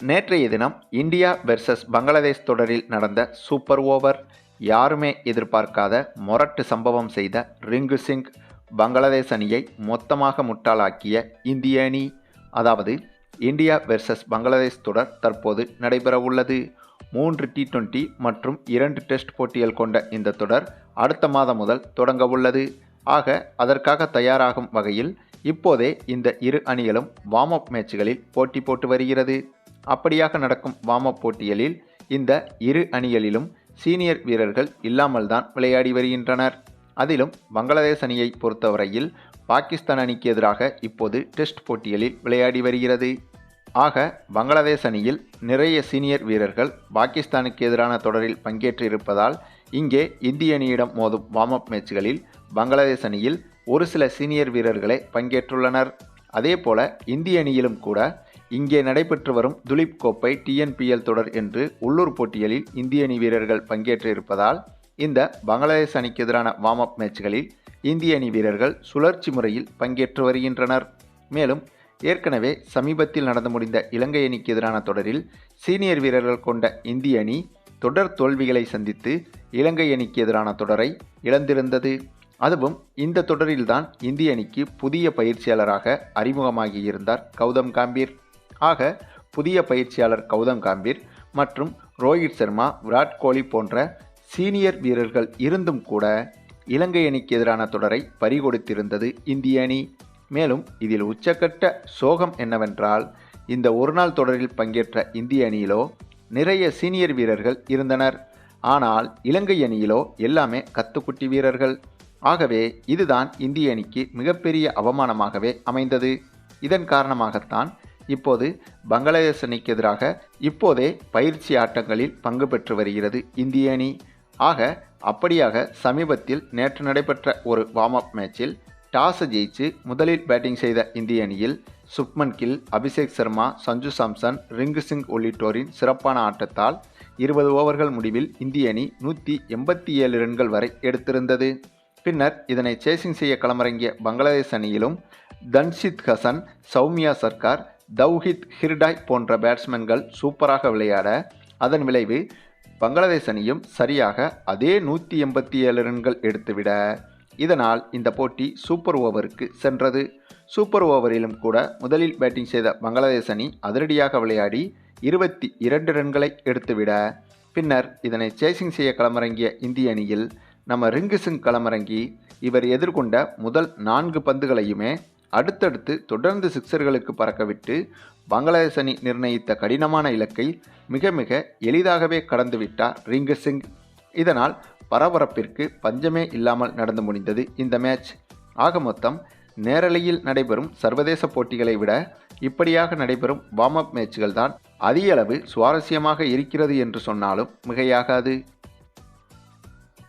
நேற்றைய தினம் India versus Bangladesh தொடரில் நடந்த சூப்பர் ஓவர் யாருமே எதிர்பார்க்காத மொரட்டு சம்பவம் செய்த ரிங்கு சிங் பங்களாதேஷ் அணியை மொத்தமாக முட்டாளாக்கிய இந்திய அணி. அதாவது இந்தியா வெர்சஸ் பங்களாதேஷ் தொடர் தற்போது நடைபெறவுள்ளது மூன்று டி டுவெண்ட்டி மற்றும் இரண்டு டெஸ்ட் போட்டிகள் கொண்ட இந்த தொடர் அடுத்த மாதம் முதல் தொடங்க உள்ளது. ஆக அதற்காக தயாராகும் வகையில் இப்போதே இந்த இரு அணிகளும் வார்ம் அப் மேட்சுகளில் போட்டி போட்டு வருகிறது. அப்படியாக நடக்கும் வார்ம்அப் போட்டிகளில் இந்த இரு அணிகளிலும் சீனியர் வீரர்கள் இல்லாமல் தான் விளையாடி வருகின்றனர். அதிலும் பங்களாதேஷ் அணியை பொறுத்தவரையில் பாகிஸ்தான் அணிக்கு எதிராக இப்போது டெஸ்ட் போட்டிகளில் விளையாடி வருகிறது. ஆக பங்களாதேஷ் அணியில் நிறைய சீனியர் வீரர்கள் பாகிஸ்தானுக்கு எதிரான தொடரில் பங்கேற்றிருப்பதால் இங்கே இந்திய அணியிடம் மோதும் வார்ம் அப் மேட்ச்களில் பங்களாதேஷ் அணியில் ஒரு சில சீனியர் வீரர்களே பங்கேற்றுள்ளனர். அதேபோல இந்திய அணியிலும் கூட இங்கே நடைபெற்று வரும் துலீப் கோப்பை டிஎன்பிஎல் தொடர் என்று உள்ளூர் போட்டிகளில் இந்திய அணி வீரர்கள் பங்கேற்றிருப்பதால் இந்த பங்களாதேஷ் அணிக்கு எதிரான வார்ம் அப் மேட்ச்களில் இந்திய அணி வீரர்கள் சுழற்சி முறையில் பங்கேற்று வருகின்றனர். மேலும் ஏற்கனவே சமீபத்தில் நடந்து முடிந்த இலங்கை அணிக்கு எதிரான தொடரில் சீனியர் வீரர்கள் கொண்ட இந்திய அணி தொடர் தோல்விகளை சந்தித்து இலங்கை அணிக்கு எதிரான தொடரை இழந்திருந்தது. அதுவும் இந்த தொடரில்தான் இந்திய அணிக்கு புதிய பயிற்சியாளராக அறிமுகமாகியிருந்தார் கௌதம் காம்பீர். ஆக புதிய பயிற்சியாளர் கௌதம் காம்பீர் மற்றும் ரோஹித் சர்மா விராட் கோலி போன்ற சீனியர் வீரர்கள் இருந்தும் கூட இலங்கை அணிக்கு எதிரான தொடரை பறிகொடுத்திருந்தது இந்திய அணி. மேலும் இதில் உச்சக்கட்ட சோகம் என்னவென்றால் இந்த ஒருநாள் தொடரில் பங்கேற்ற இந்திய அணியிலோ நிறைய சீனியர் வீரர்கள் இருந்தனர். ஆனால் இலங்கை அணியிலோ எல்லாமே கத்துக்குட்டி வீரர்கள். ஆகவே இதுதான் இந்திய அணிக்கு மிகப்பெரிய அவமானமாகவே அமைந்தது. இதன் காரணமாகத்தான் இப்போது பங்களாதேஷ் அணிக்கு எதிராக இப்போதே பயிற்சி ஆட்டங்களில் பங்கு பெற்று வருகிறது இந்திய அணி. ஆக அப்படியாக சமீபத்தில் நேற்று நடைபெற்ற ஒரு வார்ம் அப் மேட்சில் டாஸ் ஜெயிச்சு முதலில் பேட்டிங் செய்த இந்திய அணியில் சுப்மன் கில் அபிஷேக் சர்மா சஞ்சு சாம்சன் ரிங்கு சிங் உள்ளிட்டோரின் சிறப்பான ஆட்டத்தால் இருபது ஓவர்கள் முடிவில் இந்திய அணி நூற்றி எண்பத்தி ஏழு ரன்கள் வரை எடுத்திருந்தது. பின்னர் இதனை சேசிங் செய்ய களமிறங்கிய பங்களாதேஷ் அணியிலும் தன்ஷித் ஹசன் சௌமியா சர்க்கார் தௌஹித் ஹிர்டாய் போன்ற பேட்ஸ்மேன்கள் சூப்பராக விளையாட அதன் விளைவு பங்களாதேஷ் அணியும் சரியாக அதே நூற்றி எண்பத்தி ஏழு ரன்கள் எடுத்துவிட. இதனால் இந்த போட்டி சூப்பர் ஓவருக்கு சென்றது. சூப்பர் ஓவரிலும் கூட முதலில் பேட்டிங் செய்த பங்களாதேஷ் அணி அதிரடியாக விளையாடி இருபத்தி இரண்டு ரன்களை எடுத்துவிட. பின்னர் இதனை சேசிங் செய்ய களமிறங்கிய இந்திய அணியில் நம்ம ரிங்கு சிங் களமிறங்கி இவர் எதிர்கொண்ட முதல் நான்கு பந்துகளையுமே அடுத்தடுத்து தொடர்ந்து சிக்சர்களுக்கு பறக்கவிட்டு பங்களாதேஷ் அணி நிர்ணயித்த கடினமான இலக்கை மிக மிக எளிதாகவே கடந்துவிட்டார் ரிங்கு சிங் இதனால் பரபரப்பிற்கு பஞ்சமே இல்லாமல் நடந்து முடிந்தது இந்த மேட்ச். ஆக மொத்தம் நேரலையில் நடைபெறும் சர்வதேச போட்டிகளை விட இப்படியாக நடைபெறும் வார்ம் அப் மேட்ச்கள் தான் அதிக அளவு சுவாரஸ்யமாக இருக்கிறது என்று சொன்னாலும் மிகையாகாது.